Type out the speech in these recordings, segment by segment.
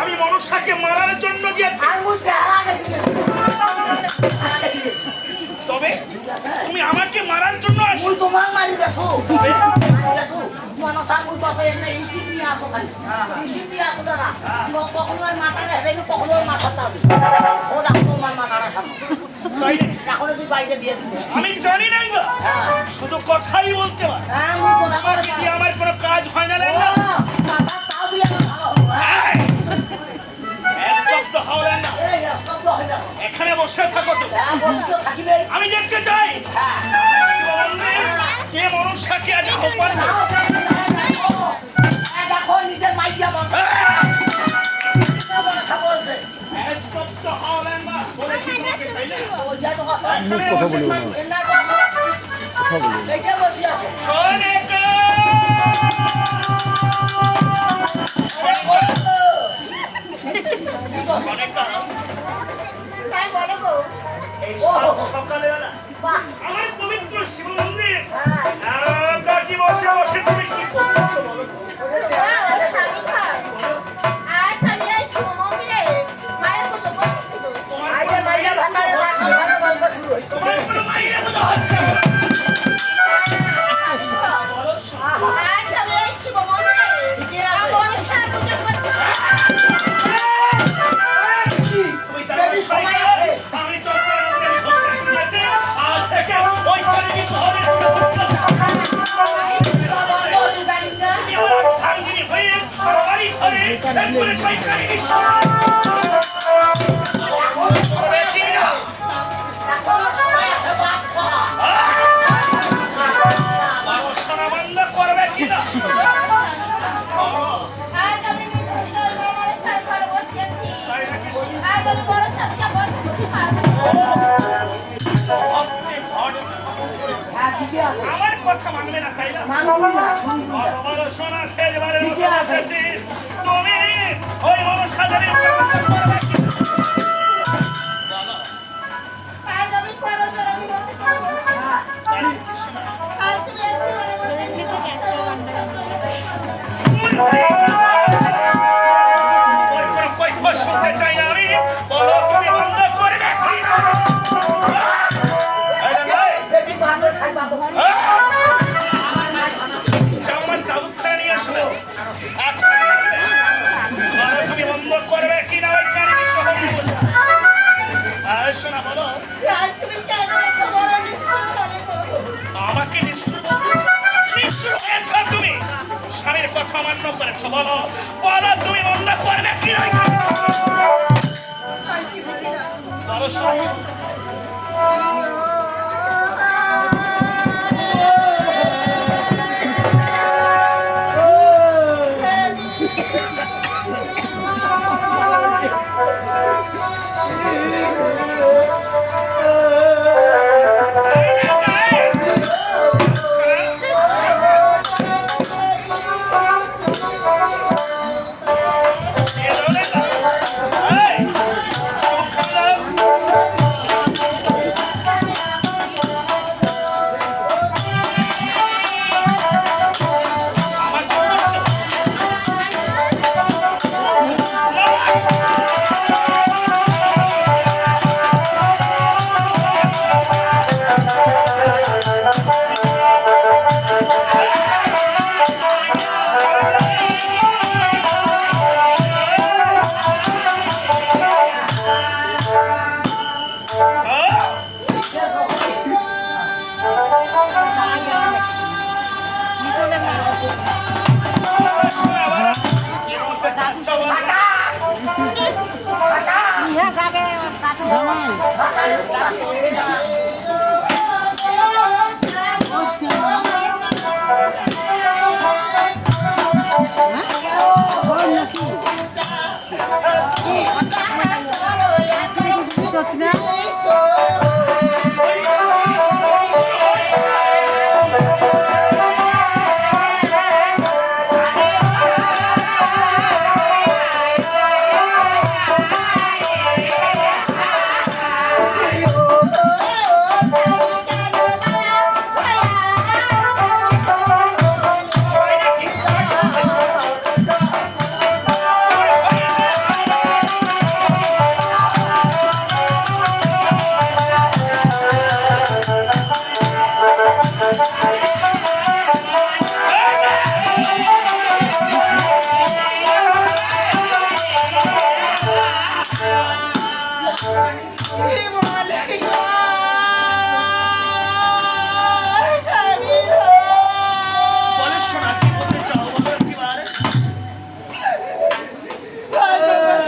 আমি মনসাকে মারার জন্য তবে তুমি আমাকে মারার জন্য তোমার মারি দেখো। মনসা মুই তখন ওই মাথাটা হেঁটে তখন ওই মাথাটা হবে। ও দেখো তোমার মাথাটা সামনে। আমি জানি না হ্যাঁ। শুধু কথাই বলতে হ্যাঁ, পারি আমার কোনো কাজ হয় না এখানে বসে থাকো আমি দেখতে চাই। কে মনুষ্যকে আজ হোপার নিজের মাইয়া কথা বলি না কথা বলি আমার পবিত্র শিব মন্দির বসে বসে তুমি কি করছ বলো আমার কথা মানবে না তাই না? সোনা শেষবারের মতো ওই মানুষ সাজারে অসামান্য করেছ বলো বলো তুমি মন্দ করবে কি নয় Gamal.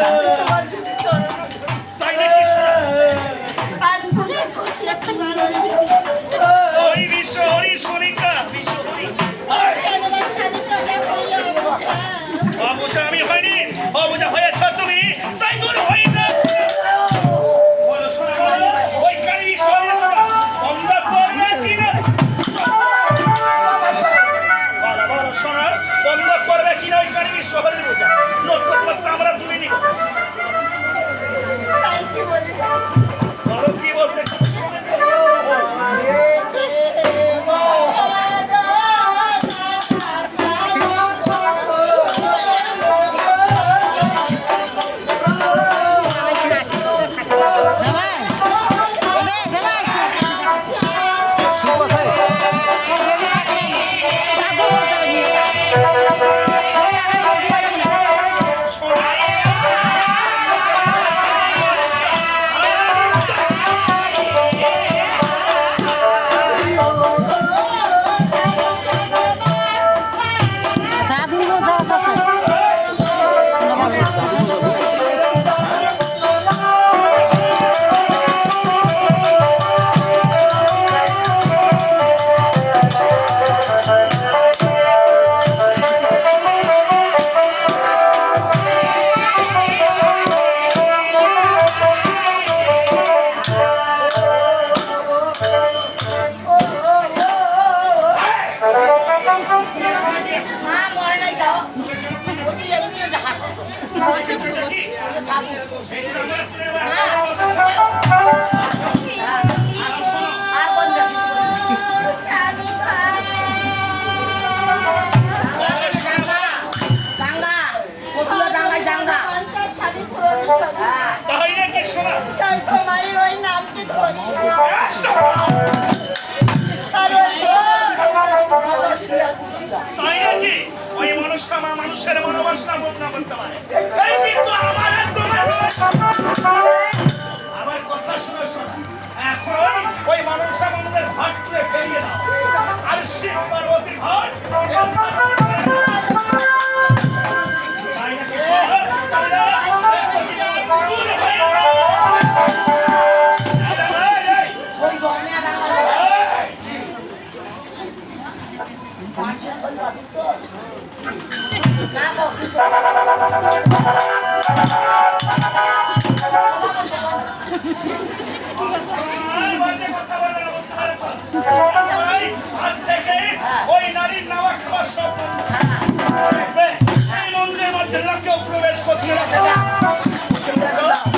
长 Thank you. ভাটকে ফেরিয়ে দাও আর শিব পার্বতীর ভাট Thank you. আজ থেকে ওই নারীর প্রবেশ করতে রাখে